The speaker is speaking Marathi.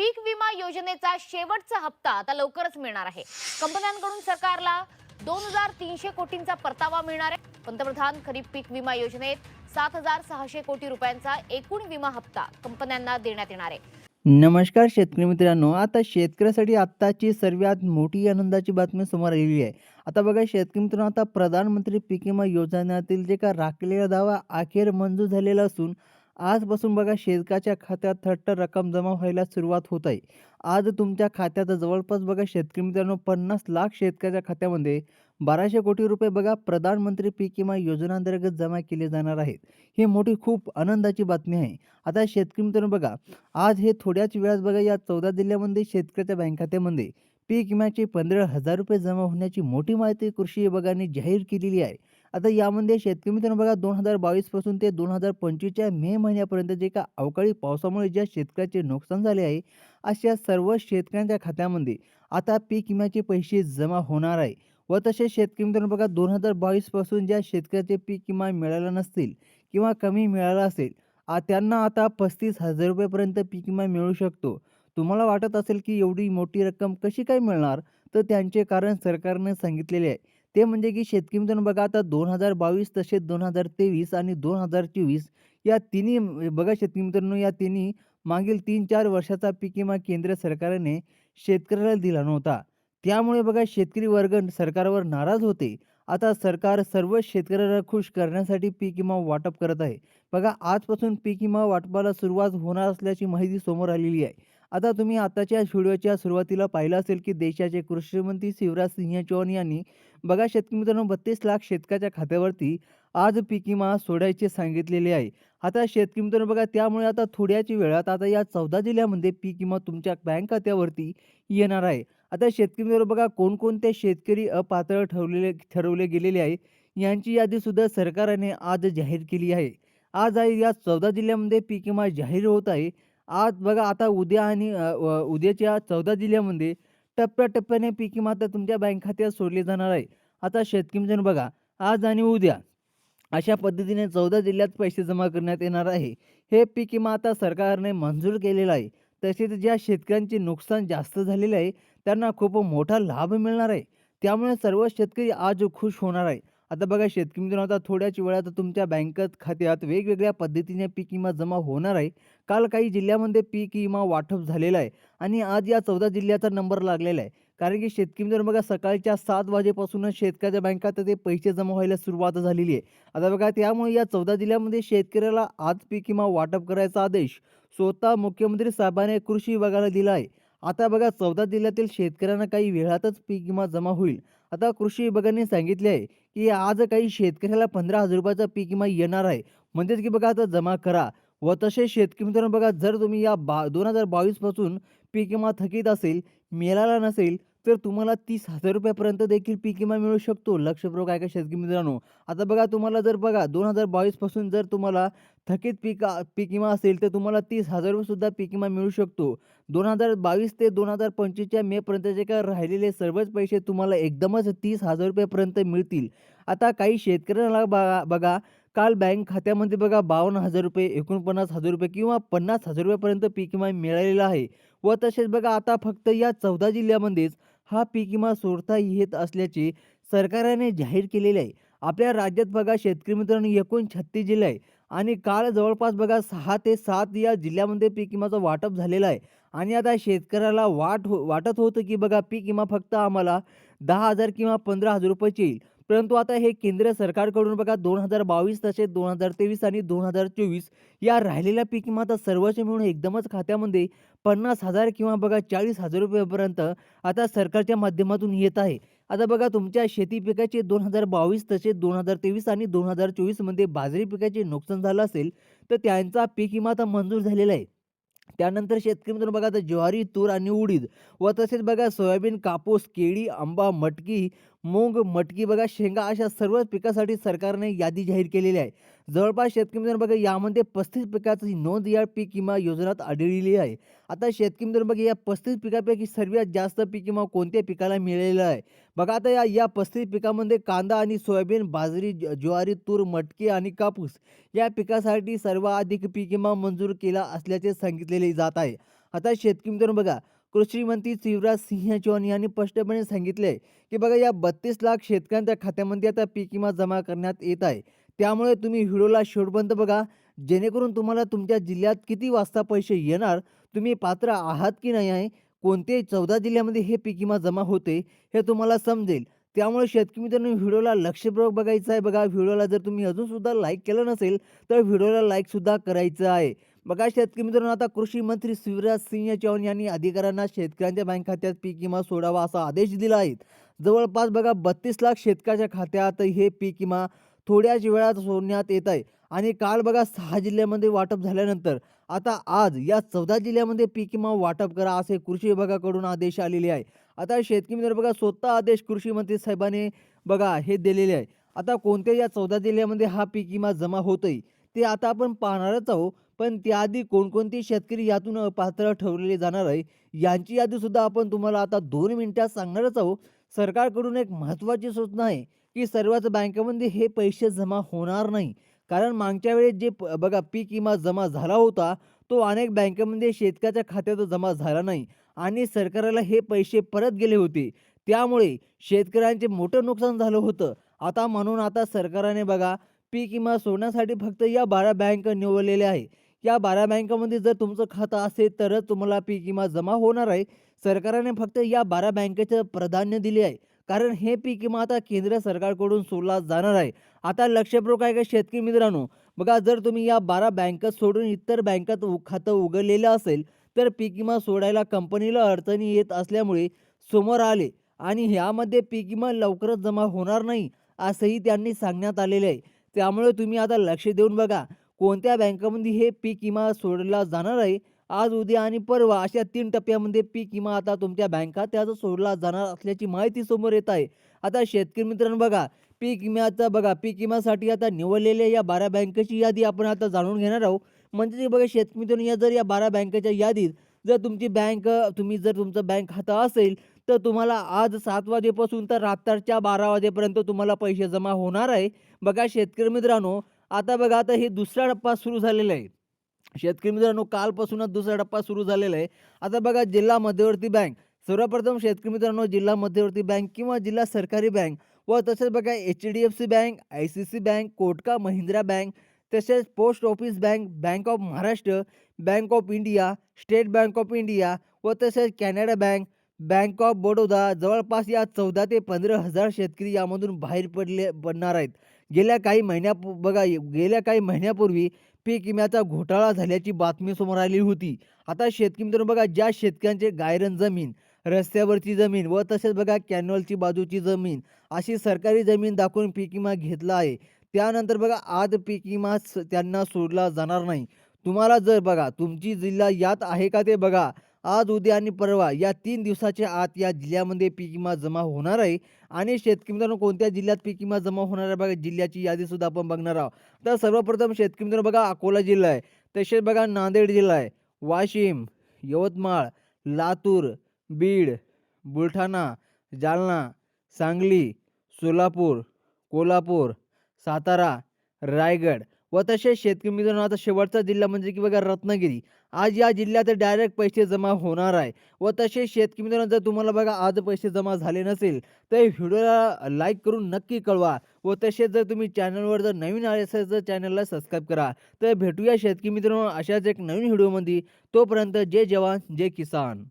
पीक विमा योजनेचा शेवटचा हप्ता आता लवकरच मिळणार आहे. कंपन्यांकडून सरकारला दोन हजार तीनशे कोटींचा परतावा मिळणार आहे. पंतप्रधान खरीप पीक विमा योजनेत सात हजार सहाशे कोटी रुपयांचा एकूण विमा हप्ता कंपन्यांना देण्यात येणार आहे. नमस्कार शेतकरी मित्रांनो आता शेतकऱ्यासाठी आत्ताची सर्वात मोठी आनंदाची बातमी समोर आलेली आहे. आता बघा शेतकरी मित्रांनो आता प्रधानमंत्री पीक विमा योजनेतील जे का राखलेला दावा अखेर मंजूर झालेला असून आजपासून बघा शेतकऱ्याच्या खात्यात थट्ट रक्कम जमा व्हायला सुरुवात होत आहे. आज तुमच्या खात्यात जवळपास बघा शेतकरी मित्रांनो पन्नास लाख शेतकऱ्याच्या खात्यामध्ये बाराशे कोटी रुपये बघा प्रधानमंत्री पीक विमा योजनांतर्गत जमा केले जाणार आहेत. ही मोठी खूप आनंदाची बातमी आहे. आता शेतकरी मित्रांनो बघा आज हे थोड्याच वेळात बघा या चौदा जिल्ह्यामध्ये शेतकऱ्याच्या बँक खात्यामध्ये पीक विम्याचे पंधरा हजार रुपये जमा होण्याची मोठी माहिती कृषी विभागाने जाहीर केलेली आहे. आता यामध्ये शेतकरी मित्रांनो बघा दोन हजार बावीसपासून ते दोन हजार पंचवीसच्या मे महिन्यापर्यंत जे का अवकाळी पावसामुळे ज्या शेतकऱ्याचे नुकसान झाले आहे अशा सर्व शेतकऱ्यांच्या खात्यामध्ये आता पीक विम्याचे पैसे जमा होणार आहे. व तसेच शेतकरी मित्रांनो बघा दोन हजार बावीसपासून ज्या शेतकऱ्याचे पीक विमा मिळाला नसतील किंवा कमी मिळाला असेल आ त्यांना आता पस्तीस हजार रुपयेपर्यंत पीक विमा मिळू शकतो. तुम्हाला वाटत असेल की एवढी मोठी रक्कम कशी काय मिळणार? तर त्यांचे कारण सरकारने सांगितलेले आहे. ते म्हणजे की शेतकरी मित्रांनो बघा आता दोन हजार बावीस तसेच दोन हजार तेवीस आणि दोन हजार चोवीस या तिन्ही बघा शेतकरी मित्रांनो या तिन्ही मागील तीन चार वर्षाचा पीक विमा केंद्र सरकारने शेतकऱ्याला दिला नव्हता. त्यामुळे बघा शेतकरी वर्ग सरकारवर नाराज होते. आता सरकार सर्व शेतकऱ्याला खुश करण्यासाठी पीक विमा वाटप करत आहे. बघा आजपासून पीक विमा वाटपाला सुरुवात होणार असल्याची माहिती समोर आलेली आहे. आता तुम्ही आताच्या व्हिडिओच्या सुरुवातीला पाहिलं असेल की देशाचे कृषीमंत्री शिवराज सिंह चौहान यांनी बघा शेतकरी मित्रांनो बत्तीस लाख शेतकऱ्याच्या खात्यावरती आज पीक विमा सोडायचे सांगितलेले आहे. आता शेतकरी मित्रांनो बघा त्यामुळे आता थोड्याच वेळात आता या चौदा जिल्ह्यामध्ये पीक विमा तुमच्या बँक खात्यावरती येणार आहे. आता शेतकरी मित्रांनो बघा कोणकोणते शेतकरी अपात्र ठरवलेले ठरवले गेलेले आहे यांची यादीसुद्धा सरकारने आज जाहीर केली आहे. आज आहे या चौदा जिल्ह्यामध्ये पीक विमा जाहीर होत आहे. आज बघा आता उद्या आणि उद्याच्या चौदा जिल्ह्यामध्ये टप्प्याटप्प्याने पीक विमा आता तुमच्या बँक खात्यात सोडली जाणार आहे. आता शेतकरी मित्रांनो बघा आज आणि उद्या अशा पद्धतीने चौदा जिल्ह्यात पैसे जमा करण्यात येणार आहे. हे पीक विमा आता सरकारने मंजूर केलेलं आहे. तसेच ज्या शेतकऱ्यांचे नुकसान जास्त झालेले आहे त्यांना खूप मोठा लाभ मिळणार आहे. त्यामुळे सर्व शेतकरी आज खुश होणार आहे. आता बघा शेतकरी मित्रांनो आता थोड्याच वेळात तुमच्या बँकेत खात्यात वेगवेगळ्या पद्धतीने पीक विमा जमा होणार आहे. काल काही जिल्ह्यामध्ये पीक विमा वाटप झालेला आहे आणि आज या चौदा जिल्ह्याचा नंबर लागलेला आहे. कारण की शेतकरी मित्रांनो बघा सकाळच्या सात वाजेपासूनच शेतकऱ्याच्या बँकात ते पैसे जमा व्हायला सुरुवात झालेली आहे. आता बघा त्यामुळे या चौदा जिल्ह्यामध्ये शेतकऱ्याला आज पीक विमा वाटप करायचा आदेश स्वतः मुख्यमंत्री साहेबांनी कृषी विभागाला दिला आहे. आता बघा चौदा जिल्ह्यातील शेतकऱ्यांना काही वेळातच पीक विमा जमा होईल. आता कृषी विभागाने सांगितले आहे की आज काही शेतकऱ्याला पंधरा हजार रुपयाचा पीक विमा येणार आहे. म्हणजेच की बघा आता जमा करा. व तसे शेतकरी मित्रांनो बघा जर तुम्ही या बा दोन हजार बावीसपासून पीक विमा थकीत असेल मिळाला नसेल तर तुम्हाला तीस हजार रुपयापर्यंत देखील पीक विमा मिळू शकतो. लक्षपूर्वक ऐका शेतकरी मित्रांनो. आता बघा तुम्हाला जर बघा दोन हजार बावीसपासून जर तुम्हाला थकीत पीक पीक विमा असेल तर तुम्हाला तीस हजार रुपयेसुद्धा पीक विमा मिळू शकतो. दोन हजार बावीस ते दोन हजार पंचवीसच्या मेपर्यंत जे काय राहिलेले सर्वच पैसे तुम्हाला एकदमच तीस हजार रुपयेपर्यंत मिळतील. आता काही शेतकऱ्यांना बघा बघा काल बँक खात्यामध्ये बघा बावन्न हजार रुपये एकोणपन्नास हजार रुपये किंवा पन्नास हजार रुपयापर्यंत पीक विमा मिळालेला आहे. व तसेच बघा आता फक्त या चौदा जिल्ह्यामध्येच हा पीक विमा सोडता येत असल्याचे सरकारने जाहीर केलेले आहे. आपल्या राज्यात बघा शेतकरी मित्रांनो एकूण छत्तीस जिल्हे आहे आणि काल जवळपास बघा सहा ते सात या जिल्ह्यामध्ये पीक विमाचं वाटप झालेलं आहे. आणि आता शेतकऱ्याला वाट हो वाटत होतं की बघा पीक विमा फक्त आम्हाला दहा हजार किंवा पंधरा हजार रुपयाची येईल. परंतु आता हे केंद्र सरकारकडून बघा दोन हजार बावीस तसेच दोन हजार तेवीस आणि दोन हजार चोवीस या राहिलेल्या पीक विमा आता सर्वच मिळून एकदमच खात्यामध्ये पन्नास हजार किंवा बघा चाळीस हजार रुपयापर्यंत आता सरकारच्या माध्यमातून येत आहे. आता बघा तुमच्या शेती पिकाचे दोन हजार बावीस तसेच दोन हजार तेवीस आणि दोन हजार चोवीसमध्ये बाजरी पिकाचे नुकसान झालं असेल तर त्यांचा पीक विमा आता मंजूर झालेला आहे. त्यानंतर शेतकरी मित्रांनो बघा आता ज्वारी तूर आणि उडीद व तसेच बघा सोयाबीन कापूस केळी आंबा मटकी मूग मटकी बघा शेंगा अशा सर्व पिकासाठी सरकारने यादी जाहीर केलेली आहे. जवळपास शेतकरी मित्रांनो बघा यामध्ये पस्तीस पिकाची नोंद या पीक विमा योजनात आढळलेली आहे. आता शेतकरी मित्र बघा या पस्तीस पिकापैकी सर्वात जास्त पीक विमा कोणत्या पिकाला मिळालेलं आहे? बघा आता या या पस्तीस पिकामध्ये कांदा आणि सोयाबीन बाजरी ज- ज्वारी तूर मटकी आणि कापूस या पिकासाठी सर्वाधिक पीक विमा मंजूर केला असल्याचे सांगितलेले जात आहे. आता शेतकरी मित्रांनो बघा कृषी मंत्री शिवराज सिंह चौहान यांनी स्पष्टपणे सांगितले की बघा या बत्तीस लाख शेतकऱ्यांच्या खात्यामध्ये आता पीक विमा जमा करण्यात येत आहे. त्यामुळे तुम्ही व्हिडिओला शेवटपर्यंत बघा. जेणेकरून तुम्हाला तुमच्या जिल्ह्यात किती वाजता पैसे येणार? तुम्ही पात्र आहात की नाही आहे? कोणते चौदा जिल्ह्यामध्ये हे पीक विमा जमा होते हे तुम्हाला समजेल. त्यामुळे शेतकरी मित्रांनो व्हिडिओला लक्षपूर्वक बघायचं आहे. बघा व्हिडिओला जर तुम्ही अजूनसुद्धा लाईक केलं नसेल तर व्हिडिओला लाईकसुद्धा करायचं आहे. बघा शेतकरी मित्रांनो आता कृषी मंत्री शिवराज सिंह चौहान यांनी अधिकाऱ्यांना शेतकऱ्यांच्या बँक खात्यात पीक विमा सोडावा असा आदेश दिला आहे. जवळपास बघा बत्तीस लाख शेतकऱ्याच्या खात्यात हे पीक विमा थोड्याच वेळात सोडण्यात येत आहे. आणि काल बघा सहा जिल्ह्यामध्ये वाटप झाल्यानंतर आता आज या चौदा जिल्ह्यामध्ये पीक विमा वाटप करा असे कृषी विभागाकडून आदेश आलेले आहे. आता शेतकरी मित्र बघा स्वतः आदेश कृषी मंत्री साहेबांनी बघा हे दिलेले आहे. आता कोणत्या या चौदा जिल्ह्यामध्ये हा पीक विमा जमा होतोय ते आता आपण पाहणारच आहोत पण त्याआधी कोणकोणते शेतकरी यातून अपात्र ठरवलेले जाणार आहे यांची यादी सुद्धा आपण तुम्हाला आता दोन मिनिटात सांगणारच आहोत सरकारकडून एक महत्त्वाची सूचना आहे की सर्वच बँकेमध्ये हे पैसे जमा होणार नाही. कारण मागच्या वेळेस जे प- बघा पीक विमा जमा झाला होता तो अनेक बँकेमध्ये शेतकऱ्याच्या खात्यात जमा झाला नाही आणि सरकारला हे पैसे परत गेले होते. त्यामुळे शेतकऱ्यांचे मोठं नुकसान झालं होतं. आता म्हणून आता सरकारने बघा पीक विमा सोडण्यासाठी फक्त या बारा बँक निवडलेल्या आहे या बारा बँकामध्ये जर तुमचं खातं असेल तरच तुम्हाला पीक विमा जमा होणार आहे. सरकारने फक्त या बारा बँकेचं प्राधान्य दिले आहे. कारण हे पीक विमा आता केंद्र सरकारकडून सोडला जाणार आहे. आता लक्षपूर्वक आहे का शेतकरी मित्रांनो? बघा जर तुम्ही या बारा बँकेत सोडून इतर बँकात खातं उघडलेलं असेल तर पीक विमा सोडायला कंपनीला अडचणी येत असल्यामुळे समोर आले आणि ह्यामध्ये पीक विमा लवकरच जमा होणार नाही असंही त्यांनी सांगण्यात आलेले आहे. त्यामुळे तुम्ही आता लक्ष देऊन बघा कोणत्या बँकामध्ये हे पीक विमा सोडला जाणार आहे? आज उद्या आणि परवा अशा तीन टप्प्यामध्ये पीक विमा आता तुमच्या बँका त्याचा सोडला जाणार असल्याची माहिती समोर येत आहे. आता शेतकरी मित्रांनो बघा पीक विम्याचा बघा पीक विम्यासाठी आता निवडलेल्या या बारा बँकेची यादी आपण आता जाणून घेणार आहोत. म्हणजे बघा शेतकरी मित्रांनो या जर या बारा बँकेच्या यादीत जर तुमची बँक तुम्ही जर तुमचं बँक खातं असेल तर तुम्हाला आज सात वाजेपासून तर रात्रीच्या बारा वाजेपर्यंत तुम्हाला पैसे जमा होणार आहे. बघा शेतकरी मित्रांनो आता बघा आता हे दुसरा टप्पा सुरू झालेला आहे. शेतकरी मित्रांनो कालपासूनच दुसरा टप्पा सुरू झालेला आहे. आता बघा जिल्हा मध्यवर्ती बँक. सर्वप्रथम शेतकरी मित्रांनो जिल्हा मध्यवर्ती बँक किंवा जिल्हा सरकारी बँक व तसेच बघा H D F C bank I C C bank कोटका Mahindra bank तसेच post office bank bank of Maharashtra bank of India state bank of India व तसेच Canada bank bank of Baroda. जवळपास या चौदा ते पंधरा हजार शेतकरी यामधून बाहेर पडले पडणार आहेत. गेल्या काही महिन्या बघा गेल्या काही महिन्यापूर्वी पीक विम्याचा घोटाळा झाल्याची बातमी समोर आली होती. आता शेतकरी मित्रांनो बघा ज्या शेतकऱ्यांचे गायरन जमीन रस्त्यावरची जमीन व तसेच बघा कॅनॉलची बाजूची जमीन अशी सरकारी जमीन दाखवून पीक विमा घेतला आहे. त्यानंतर बघा आज पीक विमा स- त्यांना सोडला जाणार नाही. तुम्हाला जर बघा तुमची जिल्हा यात आहे का ते बघा. आज उद्या आणि परवा या तीन दिवसाच्या आत या जिल्ह्यामध्ये पीक विमा जमा होणार आहे. आणि शेतकरी मित्रांनो कोणत्या जिल्ह्यात पीक विमा जमा होणार आहे? बघा जिल्ह्याची यादी सुद्धा आपण बघणार आहोत. तर सर्वप्रथम शेतकरी मित्रांनो बघा अकोला जिल्हा आहे. तसेच बघा नांदेड जिल्हा आहे. वाशिम यवतमाळ लातूर बीड बुलढाणा जालना सांगली सोलापूर कोल्हापूर सातारा रायगड व तसेच शेतकरी मित्रांनो आता शेवटचा जिल्हा म्हणजे की बघा रत्नागिरी. आज या जिल्ह्यात डायरेक्ट पैसे जमा होणार आहे. व तसेच शेतकरी मित्रांनो जर तुम्हाला बघा आज पैसे जमा झाले नसेल तर व्हिडिओला लाईक करून नक्की कळवा. व तसेच जर तुम्ही चॅनलवर जर नवीन आले असेल तर चॅनलला सबस्क्राईब करा. तर भेटूया शेतकरी मित्रांनो अशाच एक नवीन व्हिडिओमध्ये. तोपर्यंत जय जवान जय किसान.